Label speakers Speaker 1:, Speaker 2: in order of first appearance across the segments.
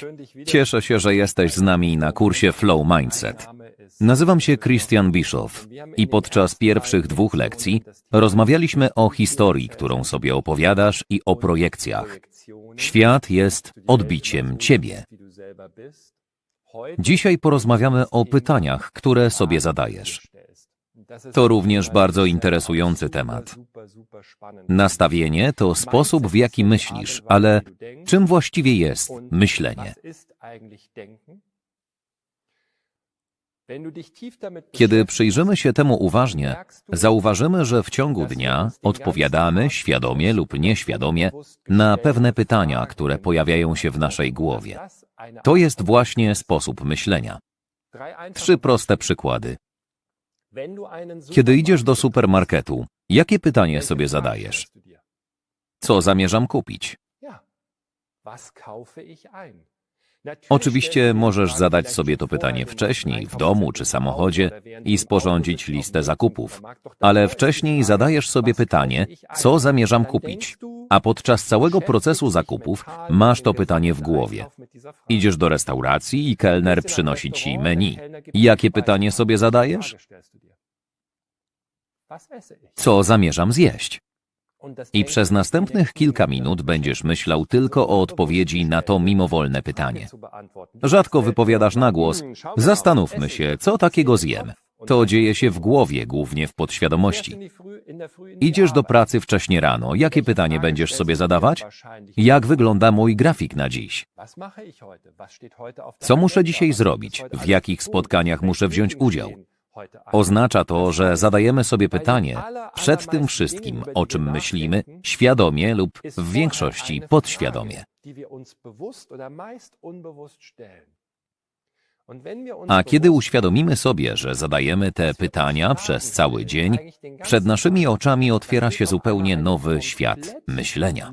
Speaker 1: Cześć. Cieszę się, że jesteś z nami na kursie Flow Mindset. Nazywam się Christian Bischoff i podczas pierwszych dwóch lekcji rozmawialiśmy o historii, którą sobie opowiadasz i o projekcjach. Świat jest odbiciem ciebie. Dzisiaj porozmawiamy o pytaniach, które sobie zadajesz. To również bardzo interesujący temat. Nastawienie to sposób, w jaki myślisz, ale czym właściwie jest myślenie? Kiedy przyjrzymy się temu uważnie, zauważymy, że w ciągu dnia odpowiadamy świadomie lub nieświadomie na pewne pytania, które pojawiają się w naszej głowie. To jest właśnie sposób myślenia. Trzy proste przykłady. Kiedy idziesz do supermarketu, jakie pytanie sobie zadajesz? Co zamierzam kupić? Oczywiście możesz zadać sobie to pytanie wcześniej, w domu czy samochodzie i sporządzić listę zakupów, ale wcześniej zadajesz sobie pytanie, co zamierzam kupić, a podczas całego procesu zakupów masz to pytanie w głowie. Idziesz do restauracji i kelner przynosi ci menu. Jakie pytanie sobie zadajesz? Co zamierzam zjeść? I przez następnych kilka minut będziesz myślał tylko o odpowiedzi na to mimowolne pytanie. Rzadko wypowiadasz na głos, zastanówmy się, co takiego zjem. To dzieje się w głowie, głównie w podświadomości. Idziesz do pracy wcześnie rano, jakie pytanie będziesz sobie zadawać? Jak wygląda mój grafik na dziś? Co muszę dzisiaj zrobić? W jakich spotkaniach muszę wziąć udział? Oznacza to, że zadajemy sobie pytanie przed tym wszystkim, o czym myślimy, świadomie lub w większości podświadomie. A kiedy uświadomimy sobie, że zadajemy te pytania przez cały dzień, przed naszymi oczami otwiera się zupełnie nowy świat myślenia.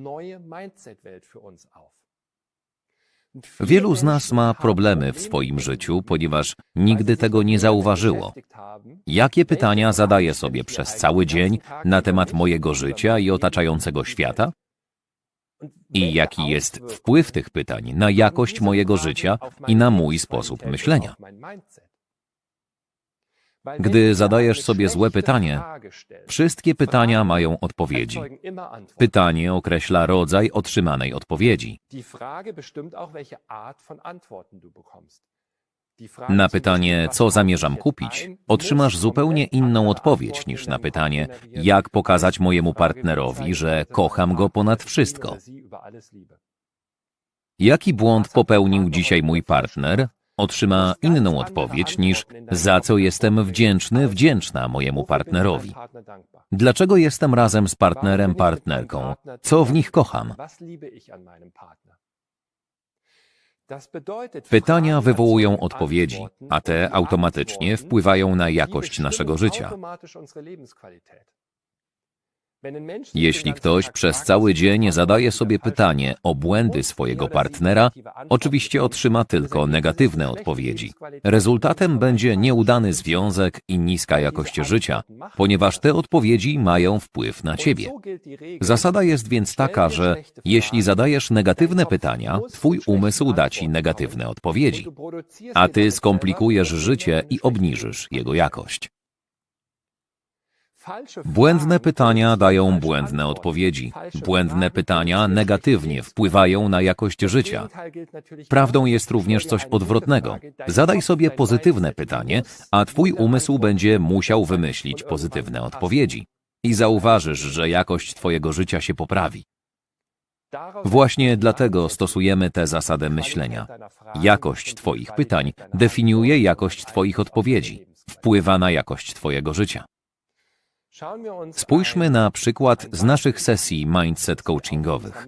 Speaker 1: Wielu z nas ma problemy w swoim życiu, ponieważ nigdy tego nie zauważyło. Jakie pytania zadaję sobie przez cały dzień na temat mojego życia i otaczającego świata? I jaki jest wpływ tych pytań na jakość mojego życia i na mój sposób myślenia? Gdy zadajesz sobie złe pytanie, wszystkie pytania mają odpowiedzi. Pytanie określa rodzaj otrzymanej odpowiedzi. Na pytanie, co zamierzam kupić, otrzymasz zupełnie inną odpowiedź niż na pytanie, jak pokazać mojemu partnerowi, że kocham go ponad wszystko. Jaki błąd popełnił dzisiaj mój partner, otrzyma inną odpowiedź niż za co jestem wdzięczny, wdzięczna mojemu partnerowi. Dlaczego jestem razem z partnerem, partnerką? Co w nich kocham? Pytania wywołują odpowiedzi, a te automatycznie wpływają na jakość naszego życia. Jeśli ktoś przez cały dzień zadaje sobie pytanie o błędy swojego partnera, oczywiście otrzyma tylko negatywne odpowiedzi. Rezultatem będzie nieudany związek i niska jakość życia, ponieważ te odpowiedzi mają wpływ na ciebie. Zasada jest więc taka, że jeśli zadajesz negatywne pytania, twój umysł da ci negatywne odpowiedzi, a ty skomplikujesz życie i obniżysz jego jakość. Błędne pytania dają błędne odpowiedzi. Błędne pytania negatywnie wpływają na jakość życia. Prawdą jest również coś odwrotnego. Zadaj sobie pozytywne pytanie, a Twój umysł będzie musiał wymyślić pozytywne odpowiedzi. I zauważysz, że jakość Twojego życia się poprawi. Właśnie dlatego stosujemy tę zasadę myślenia. Jakość Twoich pytań definiuje jakość Twoich odpowiedzi, wpływa na jakość Twojego życia. Spójrzmy na przykład z naszych sesji mindset coachingowych.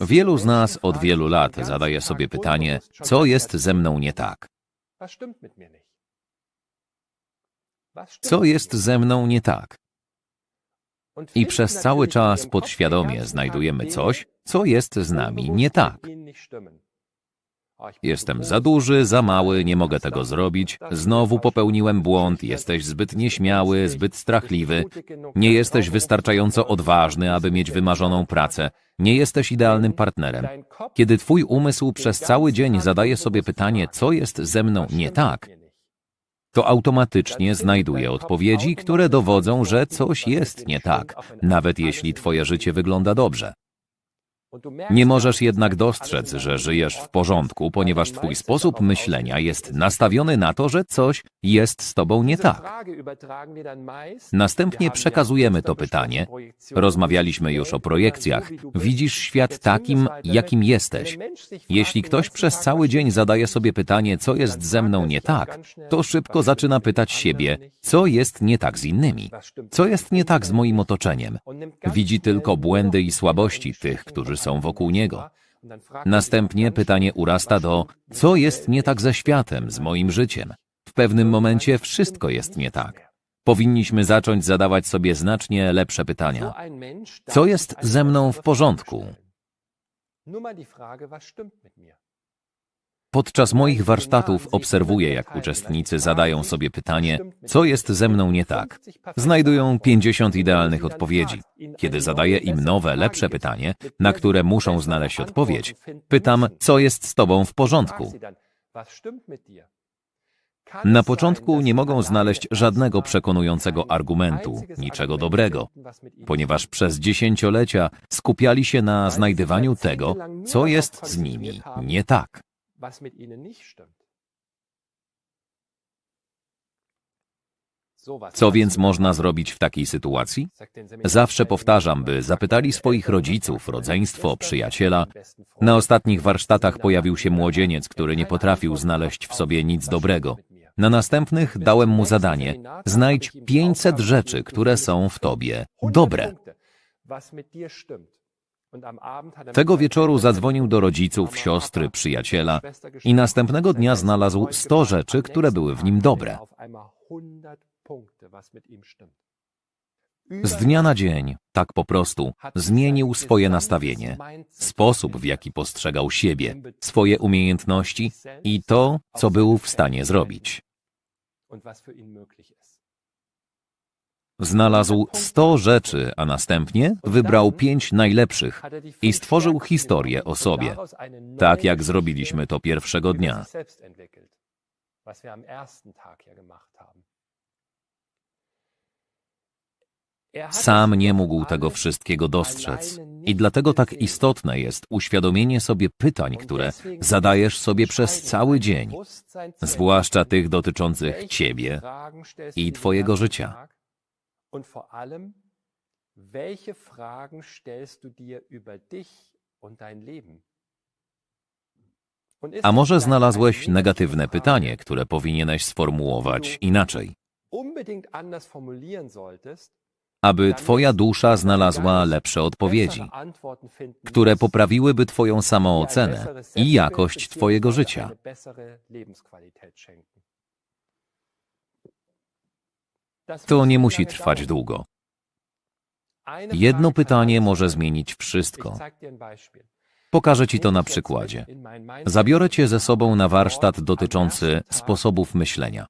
Speaker 1: Wielu z nas od wielu lat zadaje sobie pytanie, co jest ze mną nie tak? Co jest ze mną nie tak? I przez cały czas podświadomie znajdujemy coś, co jest z nami nie tak. Jestem za duży, za mały, nie mogę tego zrobić. Znowu popełniłem błąd, jesteś zbyt nieśmiały, zbyt strachliwy. Nie jesteś wystarczająco odważny, aby mieć wymarzoną pracę. Nie jesteś idealnym partnerem. Kiedy twój umysł przez cały dzień zadaje sobie pytanie, co jest ze mną nie tak, to automatycznie znajduje odpowiedzi, które dowodzą, że coś jest nie tak, nawet jeśli twoje życie wygląda dobrze. Nie możesz jednak dostrzec, że żyjesz w porządku, ponieważ twój sposób myślenia jest nastawiony na to, że coś jest z tobą nie tak. Następnie przekazujemy to pytanie. Rozmawialiśmy już o projekcjach. Widzisz świat takim, jakim jesteś. Jeśli ktoś przez cały dzień zadaje sobie pytanie, co jest ze mną nie tak, to szybko zaczyna pytać siebie, co jest nie tak z innymi. Co jest nie tak z moim otoczeniem? Widzi tylko błędy i słabości tych, którzy są wokół niego. Następnie pytanie urasta do, co jest nie tak ze światem, z moim życiem? W pewnym momencie wszystko jest nie tak. Powinniśmy zacząć zadawać sobie znacznie lepsze pytania. Co jest ze mną w porządku? Podczas moich warsztatów obserwuję, jak uczestnicy zadają sobie pytanie, co jest ze mną nie tak. Znajdują 50 idealnych odpowiedzi. Kiedy zadaję im nowe, lepsze pytanie, na które muszą znaleźć odpowiedź, pytam, co jest z tobą w porządku. Na początku nie mogą znaleźć żadnego przekonującego argumentu, niczego dobrego, ponieważ przez dziesięciolecia skupiali się na znajdywaniu tego, co jest z nimi nie tak.
Speaker 2: Was mit ihnen nicht stimmt.
Speaker 1: Co więc można zrobić w takiej sytuacji? Zawsze powtarzam, by zapytali swoich rodziców, rodzeństwo, przyjaciela. Na ostatnich warsztatach pojawił się młodzieniec, który nie potrafił znaleźć w sobie nic dobrego. Na następnych dałem mu zadanie: znajdź 500 rzeczy, które są w tobie dobre. Tego wieczoru zadzwonił do rodziców, siostry, przyjaciela i następnego dnia znalazł 100 rzeczy, które były w nim dobre. Z dnia na dzień, tak po prostu, zmienił swoje nastawienie, sposób, w jaki postrzegał siebie, swoje umiejętności i to, co był w stanie zrobić. Znalazł 100 rzeczy, a następnie wybrał pięć najlepszych i stworzył historię o sobie, tak jak zrobiliśmy to pierwszego dnia. Sam nie mógł tego wszystkiego dostrzec i dlatego tak istotne jest uświadomienie sobie pytań, które zadajesz sobie przez cały dzień, zwłaszcza tych dotyczących Ciebie i Twojego życia.
Speaker 2: Und vor allem, welche Fragen stellst du dir über dich und dein Leben?
Speaker 1: A może znalazłeś negatywne pytanie, które powinieneś sformułować inaczej? Aby Twoja dusza znalazła lepsze odpowiedzi, które poprawiłyby Twoją samoocenę i jakość Twojego życia. To nie musi trwać długo. Jedno pytanie może zmienić wszystko. Pokażę Ci to na przykładzie. Zabiorę Cię ze sobą na warsztat dotyczący sposobów myślenia.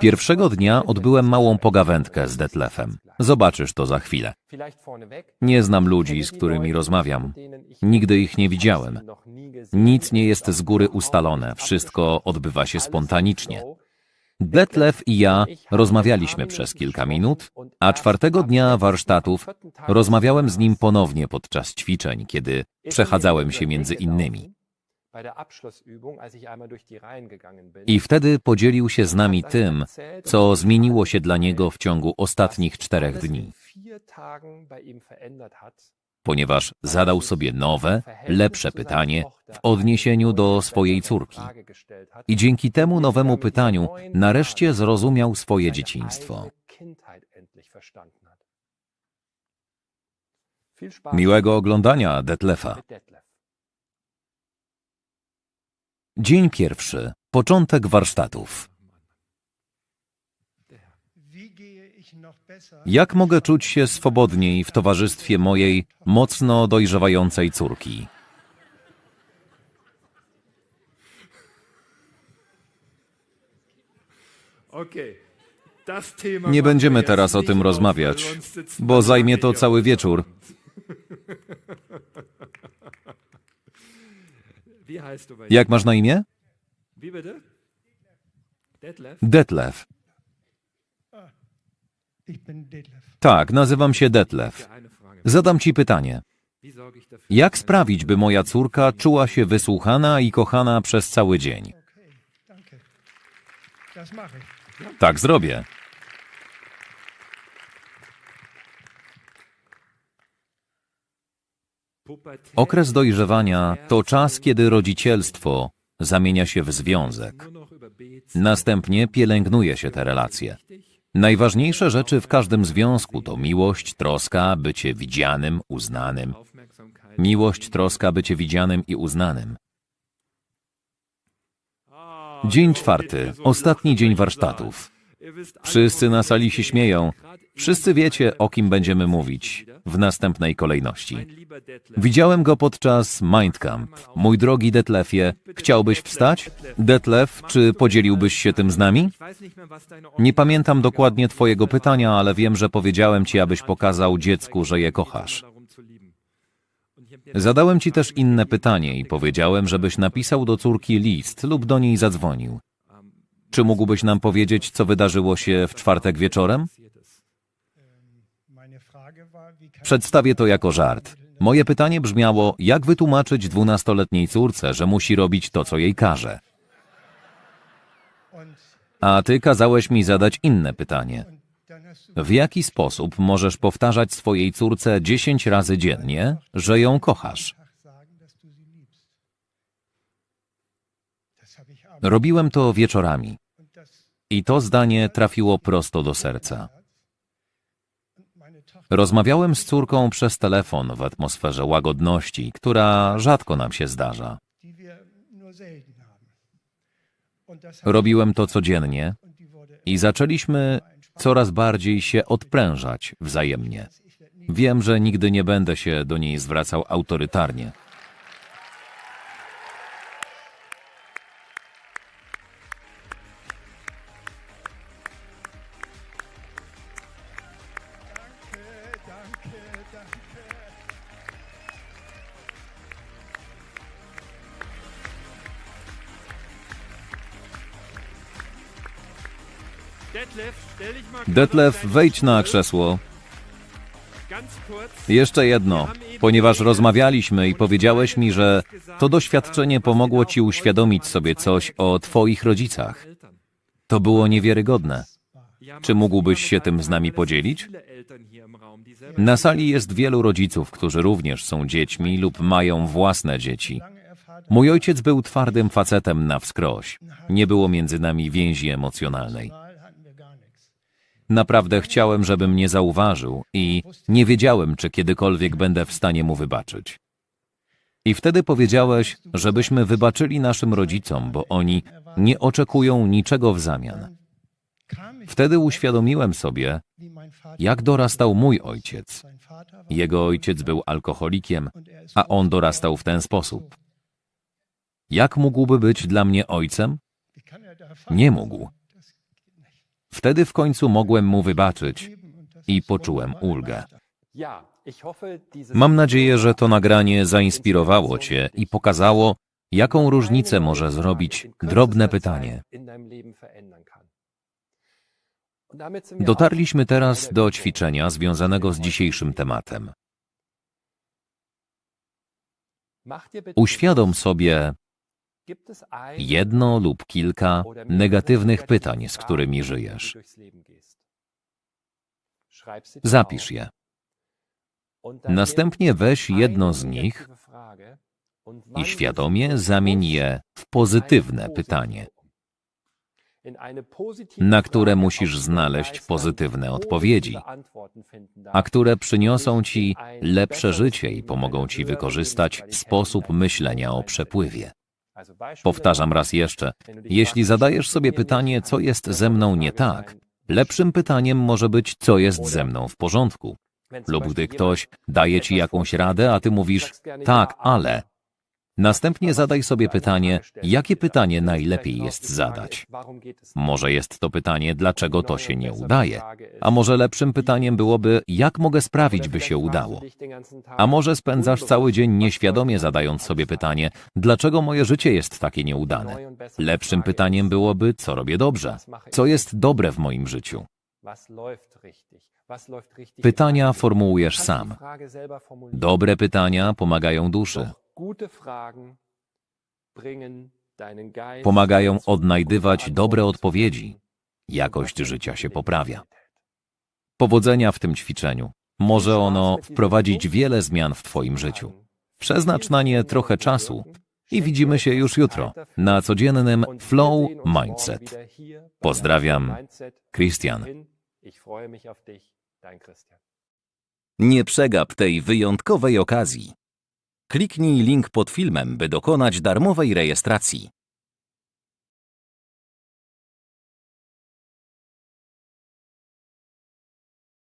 Speaker 1: Pierwszego dnia odbyłem małą pogawędkę z Detlefem. Zobaczysz to za chwilę. Nie znam ludzi, z którymi rozmawiam. Nigdy ich nie widziałem. Nic nie jest z góry ustalone, wszystko odbywa się spontanicznie. Detlef i ja rozmawialiśmy przez kilka minut, a czwartego dnia warsztatów rozmawiałem z nim ponownie podczas ćwiczeń, kiedy przechadzałem się między innymi. I wtedy podzielił się z nami tym, co zmieniło się dla niego w ciągu ostatnich czterech dni ponieważ zadał sobie nowe, lepsze pytanie w odniesieniu do swojej córki. I dzięki temu nowemu pytaniu nareszcie zrozumiał swoje dzieciństwo. Miłego oglądania, Detlefa. Dzień pierwszy. Początek warsztatów. Jak mogę czuć się swobodniej w towarzystwie mojej mocno dojrzewającej córki? Nie będziemy teraz o tym rozmawiać, bo zajmie to cały wieczór. Jak masz na imię?
Speaker 3: Detlef.
Speaker 1: Tak, nazywam się Detlef. Zadam ci pytanie. Jak sprawić, by moja córka czuła się wysłuchana i kochana przez cały dzień? Tak zrobię. Okres dojrzewania to czas, kiedy rodzicielstwo zamienia się w związek. Następnie pielęgnuje się te relacje. Najważniejsze rzeczy w każdym związku to miłość, troska, bycie widzianym, uznanym. Miłość, troska, bycie widzianym i uznanym. Dzień czwarty, ostatni dzień warsztatów. Wszyscy na sali się śmieją. Wszyscy wiecie, o kim będziemy mówić w następnej kolejności. Widziałem go podczas Mindcamp. Mój drogi Detlefie, chciałbyś wstać? Detlef, czy podzieliłbyś się tym z nami? Nie pamiętam dokładnie Twojego pytania, ale wiem, że powiedziałem Ci, abyś pokazał dziecku, że je kochasz. Zadałem Ci też inne pytanie i powiedziałem, żebyś napisał do córki list lub do niej zadzwonił. Czy mógłbyś nam powiedzieć, co wydarzyło się w czwartek wieczorem? Przedstawię to jako żart. Moje pytanie brzmiało, jak wytłumaczyć dwunastoletniej córce, że musi robić to, co jej każe. A ty kazałeś mi zadać inne pytanie. W jaki sposób możesz powtarzać swojej córce dziesięć razy dziennie, że ją kochasz? Robiłem to wieczorami i to zdanie trafiło prosto do serca. Rozmawiałem z córką przez telefon w atmosferze łagodności, która rzadko nam się zdarza. Robiłem to codziennie i zaczęliśmy coraz bardziej się odprężać wzajemnie. Wiem, że nigdy nie będę się do niej zwracał autorytarnie.
Speaker 3: Detlef,
Speaker 1: wejdź na krzesło. Jeszcze jedno, ponieważ rozmawialiśmy i powiedziałeś mi, że to doświadczenie pomogło ci uświadomić sobie coś o twoich rodzicach. To było niewiarygodne. Czy mógłbyś się tym z nami podzielić? Na sali jest wielu rodziców, którzy również są dziećmi lub mają własne dzieci. Mój ojciec był twardym facetem na wskroś. Nie było między nami więzi emocjonalnej. Naprawdę chciałem, żeby mnie zauważył i nie wiedziałem, czy kiedykolwiek będę w stanie mu wybaczyć. I wtedy powiedziałeś, żebyśmy wybaczyli naszym rodzicom, bo oni nie oczekują niczego w zamian. Wtedy uświadomiłem sobie, jak dorastał mój ojciec. Jego ojciec był alkoholikiem, a on dorastał w ten sposób. Jak mógłby być dla mnie ojcem? Nie mógł. Wtedy w końcu mogłem mu wybaczyć i poczułem ulgę. Mam nadzieję, że to nagranie zainspirowało Cię i pokazało, jaką różnicę może zrobić drobne pytanie. Dotarliśmy teraz do ćwiczenia związanego z dzisiejszym tematem. Uświadom sobie jedno lub kilka negatywnych pytań, z którymi żyjesz. Zapisz je. Następnie weź jedno z nich i świadomie zamień je w pozytywne pytanie, na które musisz znaleźć pozytywne odpowiedzi, a które przyniosą ci lepsze życie i pomogą ci wykorzystać sposób myślenia o przepływie. Powtarzam raz jeszcze, jeśli zadajesz sobie pytanie, co jest ze mną nie tak, lepszym pytaniem może być, co jest ze mną w porządku. Lub gdy ktoś daje ci jakąś radę, a ty mówisz, tak, ale. Następnie zadaj sobie pytanie, jakie pytanie najlepiej jest zadać. Może jest to pytanie, dlaczego to się nie udaje? A może lepszym pytaniem byłoby, jak mogę sprawić, by się udało? A może spędzasz cały dzień nieświadomie zadając sobie pytanie, dlaczego moje życie jest takie nieudane? Lepszym pytaniem byłoby, co robię dobrze? Co jest dobre w moim życiu? Pytania formułujesz sam. Dobre pytania pomagają duszy. Pomagają odnajdywać dobre odpowiedzi. Jakość życia się poprawia. Powodzenia w tym ćwiczeniu. Może ono wprowadzić wiele zmian w Twoim życiu. Przeznacz na nie trochę czasu i widzimy się już jutro na codziennym Flow Mindset. Pozdrawiam, Christian. Nie przegap tej wyjątkowej okazji. Kliknij link pod filmem, by dokonać darmowej rejestracji.